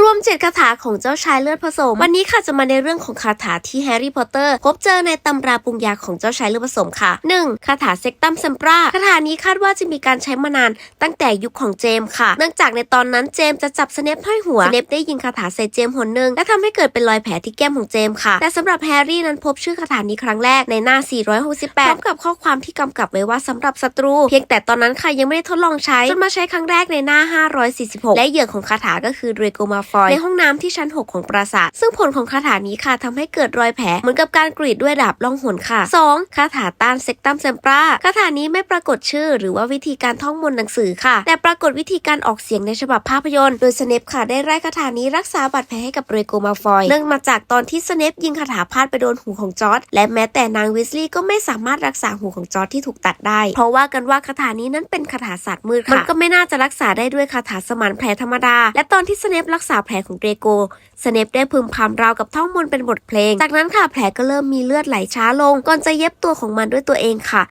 รวมเจ็ดคาถาของเจ้าชายเลือดผสม วันนี้ค่ะจะมาในเรื่องของคาถาที่แฮร์รี่พอตเตอร์ พบเจอในตำราปรุงยาของเจ้าชายเลือดผสมค่ะ 1. คาถาเซ็กตัมเซมปราคาถานี้คาดว่าจะมีการใช้มานานตั้งแต่ยุคของเจมส์ค่ะ เนื่องจากในตอนนั้นเจมส์จะจับสเนปห้อยหัวสเนปได้ยิงคาถาใส่เจมส์หนหนึ่งและทำให้เกิดเป็นรอยแผลที่แก้มของเจมส์ค่ะ แต่สำหรับแฮร์รี่นั้นพบชื่อคาถานี้ครั้งแรกในหน้า 468 พร้อมกับข้อความที่กำกับไว้ว่าสำหรับศัตรู เพียงแต่ตอนนั้นค่ะยังไม่ได้ทดลองใช้จนมาใช้ครั้งแรกในหน้า 546 และเหยื่อของคาถาก็คือเดรโกมาฟอยในห้องน้ำที่ชั้น 6 ของปราสาท ซึ่งผลของคาถานี้ค่ะทำให้เกิดรอยแผลเหมือนกับการกรีดด้วยดาบล่องหนค่ะ 2. คาถาต้านเซกตัมเซมปราคาถานี้ไม่ปรากฏชื่อ หรือว่าวิธีการท่องมนต์หนังสือค่ะ แต่ปรากฏวิธีการออกเสียงในฉบับภาพยนตร์ โดยสเนปค่ะได้ไล่คาถานี้รักษาบาดแผลให้กับเรโกมาฟอยเนื่องมาจากตอนที่สเนปยิงคาถาพลาดไปโดนหูของจอร์ดและแม้แต่นางวิสลีย์ก็ไม่สามารถรักษาหูของจอร์ดที่ถูกตัดได้ เพราะว่ากันว่าคาถานี้นั้นเป็นคาถาศาสตร์มืดค่ะมันก็ไม่น่าจะรักษาได้ด้วยคาถาสมานแผลธรรมดา และตอนที่สเนปรักษาแผลของเกรโก สเนปได้พึมพำราวกับท่องมนต์เป็นบทเพลง จากนั้นค่ะแผลก็เริ่มมีเลือดไหลช้าลง ก่อนจะเย็บตัวของมันด้วยตัวเองค่ะ